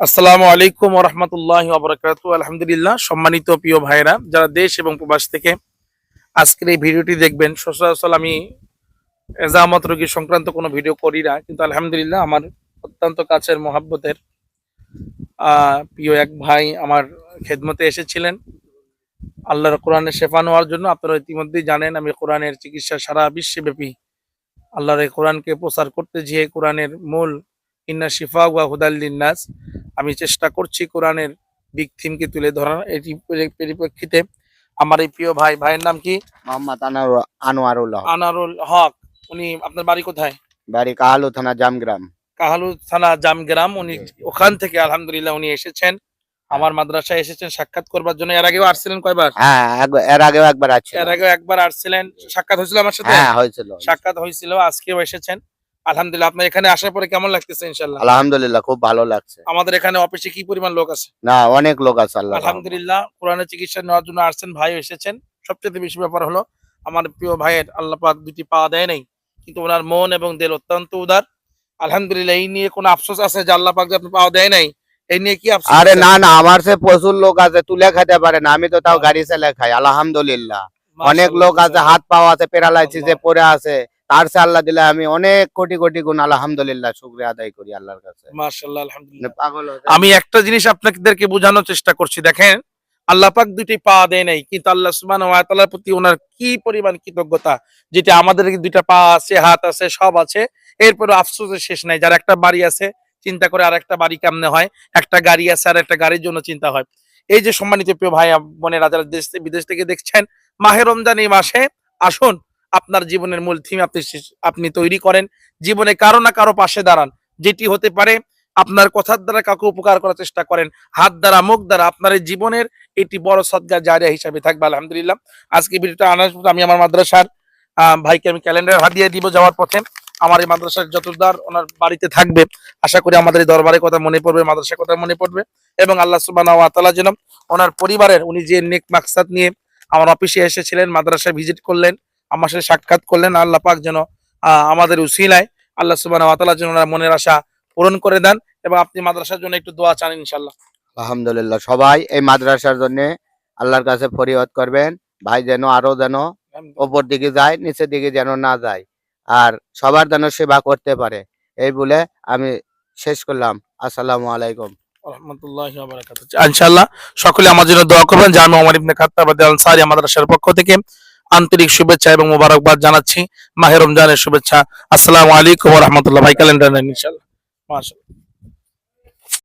আসসালামু আলাইকুম রহমতুল্লাহ আবরকাত আলহামদুলিল্লাহ, সম্মানিত প্রিয় ভাইরা যারা দেশ এবং প্রবাস থেকে আজকের এই ভিডিওটি দেখবেন সচরাচল আমি এজামত রোগী সংক্রান্ত কোনো ভিডিও করি না, কিন্তু আলহামদুলিল্লাহ আমার অত্যন্ত কাছের মহাব্বতের প্রিয় এক ভাই আমার খেদমতে এসেছিলেন। আল্লাহর কোরআনের শেফা নেওয়ার জন্য, আপনারা ইতিমধ্যেই জানেন, আমি কোরআনের চিকিৎসা সারা বিশ্বব্যাপী আল্লাহর এই কোরআনকে প্রচার করতে যেয়ে কোরআনের মূল ইন্না শিফা ওয়া হুদাল্লিন নাস আমি চেষ্টা করছি কোরআনের দিক থিমকে তুলে ধরার এটি পরিপ্রেক্ষিতে আমার এই প্রিয় ভাই ভাইয়ের নাম কি? মোহাম্মদ আনোয়ারুল আনোয়ারুল্লাহ আনারুল হক। উনি আপনার বাড়ি কোথায়? বাড়ি কাহালু থানা জামগ্রাম। কাহালু থানা জামগ্রাম। উনি ওখান থেকে আলহামদুলিল্লাহ উনি এসেছেন। আমার মাদ্রাসায় এসেছেন সাক্ষাৎ করবার জন্য। এর আগেও আসছিলেন কয়বার? হ্যাঁ এর আগেও একবার আছে এর আগেও একবার আসছিলেন। সাক্ষাৎ হয়েছিল আমার সাথে? হ্যাঁ হয়েছিল। সাক্ষাৎ হয়েছিল আজকেও এসেছেন। আলহামদুলিল্লাহ আপনার এখানে আসার পরে কেমন লাগতেছে ইনশাল্লাহ আলহামদুলিল্লাহ খুব ভালো লাগছে। আমাদের এখানে অফিসে কি পরিমাণ লোক আছে? না অনেক লোক আছে আলহামদুলিল্লাহ কোরআনের চিকিৎসা নেওয়ার জন্য আসছেন ভাই এসেছেন। সবচেয়ে বেশি ব্যাপার হলো আমার প্রিয় ভাইয়ের আল্লাহ পাক দুটি পা দেয় নাই কিন্তু ওনার মন এবং দিল অত্যন্ত উদার। আলহামদুলিল্লাহ এই নিয়ে কোনো আফসোস আছে যে আল্লাহ পাক যে আপনি পাওয়া দেয় নাই? এই নিয়ে কি আফসোস আরে না না আমার সে প্রচুর লোক আছে তুলে খেতে পারে না আমি তো তাও গাড়ি চালে খাই আলহামদুলিল্লাহ। অনেক লোক আছে হাত পাওয়া আছে প্যারালাইসিসে পড়ে আছে তার সে আল্লাহ দিলে আমি অনেক কোটি কোটি গুণ আলহামদুলিল্লাহ শুক্রিয়া আদায় করি আল্লাহর কাছে। মাশাআল্লাহ আলহামদুলিল্লাহ। পাগল আমি একটা জিনিস আপনাদেরকে বোঝানোর চেষ্টা করছি দেখেন আল্লাহ পাক দুটি পা দেয় নাই কিন্তু আল্লাহ সুবহানাহু ওয়া তাআলার প্রতি ওনার কি পরিমাণ কৃতজ্ঞতা যেটা আমাদের দুইটা পা আছে হাত আছে সব আছে এরপরে আফসোসের শেষ নাই যার একটা বাড়ি আছে চিন্তা করে আর একটা বাড়ি কেমনে হয় একটা গাড়ি আছে আর একটা গাড়ির জন্য চিন্তা হয়। এই যে সম্মানিত প্রিয় ভাই বোনেরা যারা দেশ বিদেশ থেকে দেখছেন মাহে রমজান এই মাসে আসুন আপনার জীবনের মূল থিম আপনি আপনি তৈরি করেন। জীবনে কারও না কারও পাশে দাঁড়ান। যেটি হতে পারে, আপনার কথার দ্বারা কাউকে উপকার করার চেষ্টা করেন। হাত দ্বারা, মুখ দ্বারা আপনার জীবনের এটি বড় সদগা, জারিয়া হিসাবে থাকবে, আলহামদুলিল্লাহ। আজকে ভিডিওটা আনার আমি আমার মাদ্রাসার ভাইকে আমি ক্যালেন্ডার হাতিয়ে দিব যাওয়ার পথে। আমার এই মাদ্রাসার যতদার ওনার বাড়িতে থাকবে, আশা করি আমাদের এই দরবারের কথা মনে পড়বে, মাদ্রাসার কথা মনে পড়বে। এবং আল্লাহ সুবহানাহু ওয়া তাআলা যেন ওনার পরিবারের, উনি যে নেক মাকসাদ নিয়ে আমার অফিসে এসেছিলেন, মাদ্রাসায় ভিজিট করলেন আমার সাথে সাক্ষাৎ করলেন আল্লাহ পাক যেন আমাদের উসিলায় আল্লাহ ওয়া যেন ওনার মনের আশা পূরণ করে দেন এবং আপনি মাদ্রাসার জন্য একটু দোয়া চান ইনশাল্লাহ আলহামদুলিল্লাহ সবাই এই মাদ্রাসার জন্য আল্লাহর কাছে ফরিয়াদ করবেন ভাই যেন আরও যেন ওপর দিকে যায় নিচের দিকে যেন না যায় আর সবার যেন সেবা করতে পারে এই বলে আমি শেষ করলাম আসসালামু আলাইকুম। ওয়া সকলে আমার জন্য দোয়া করবেন জামি ওমর ইবনে খাত্তাব আনসারী মাদ্রাসার পক্ষ থেকে। আন্তরিক শুভেচ্ছা এবং মোবারকবাদ জানাচ্ছি। মাহে রমজানের শুভেচ্ছা। আসসালামু আলাইকুম রহমতুল্লাহ। ভাই ক্যালেন্ডার নেন ইনশাআল্লাহ। মাশাআল্লাহ।